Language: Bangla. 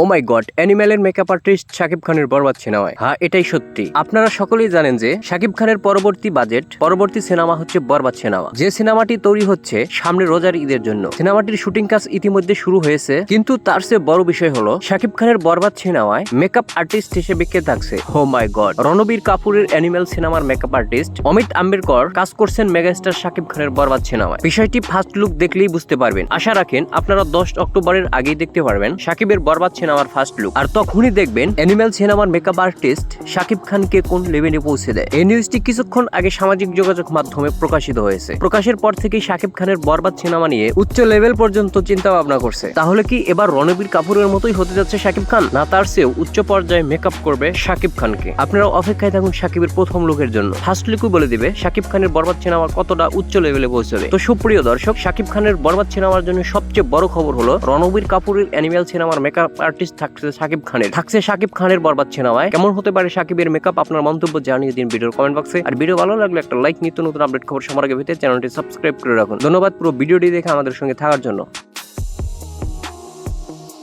ও মাই গড অ্যানিম্যালের মেকআপ আর্টিস্ট শাকিব খানের বরবাদ সিনেমায়। হ্যাঁ এটাই সত্যি। আপনারা সকলেই জানেন যে শাকিব খানের পরবর্তী বাজেট পরবর্তী সিনেমা হচ্ছে বরবাদ সিনেমা। যে সিনেমাটি তৈরি হচ্ছে সামনে রোজার ঈদের জন্য। সিনেমাটির শুটিং কাজ ইতিমধ্যে শুরু হয়েছে, কিন্তু তার বড় বিষয় হলো শাকিব খানের বরবাদ সিনেমায় মেকআপ আর্টিস্ট হিসেবে কে থাকছে? ও মাই গড রণবীর কাপুরের অ্যানিমেল সিনেমার মেকআপ আর্টিস্ট অমিত আম্বেরকর কাজ করছেন মেগাস্টার শাকিব খানের বরবাদ সিনেমায়। বিষয়টি ফার্স্ট লুক দেখলেই বুঝতে পারবেন। আশা রাখেন আপনারা দশ অক্টোবরের আগেই দেখতে পারবেন শাকিবের বরবাদ সিনেমার ফার্স্ট লুক আর তখনই দেখবেন অ্যানিমেল সিনেমার মেকআপ আর্টিস্ট শাকিব খানকে কোন লেভেলে পৌঁছে দেয় এই নিউজটি কিছুক্ষণ আগে সামাজিক যোগাযোগ মাধ্যমে প্রকাশিত হয়েছে। প্রকাশের পর থেকেই শাকিব খানের বরবাদ সিনেমা নিয়ে উচ্চ লেভেল পর্যন্ত চিন্তা ভাবনা করছে। তাহলে কি এবার রণবীর কাপুরের মতোই হতে যাচ্ছে শাকিব খান? না, তার চেয়েও উচ্চ পর্যায়ে মেকআপ করবে শাকিব খানকে। আপনারা অপেক্ষায় থাকুন শাকিবের প্রথম লুকের জন্য। ফার্স্ট লুকও বলে দিবে শাকিব খানের বরবাদ সিনেমা কতটা উচ্চ লেভেলে পৌঁছবে। তো সুপ্রিয় দর্শক শাকিব খানের বরবাদ সিনেমার জন্য সবচেয়ে বড় খবর হলো রণবীর কাপুরের অ্যানিমেল সিনেমার মেকআপ আর্টিস্ট থাকছে সাকিব খানের। থাকছে সাকিব খানের বরবাদ সিনেমায় কেমন হতে পারে সাকিবের মেকআপ আপনার মন্তব্য জানিয়ে দিন ভিডিওর কমেন্ট বক্সে আর ভিডিও ভালো লাগলে একটা লাইক নিত্য নতুন আপডেট খবর সবার আগে পেতে চ্যানেলটি সাবস্ক্রাইব করে রাখুন। ধন্যবাদ পুরো ভিডিওটি দেখে আমাদের সঙ্গে থাকার জন্য।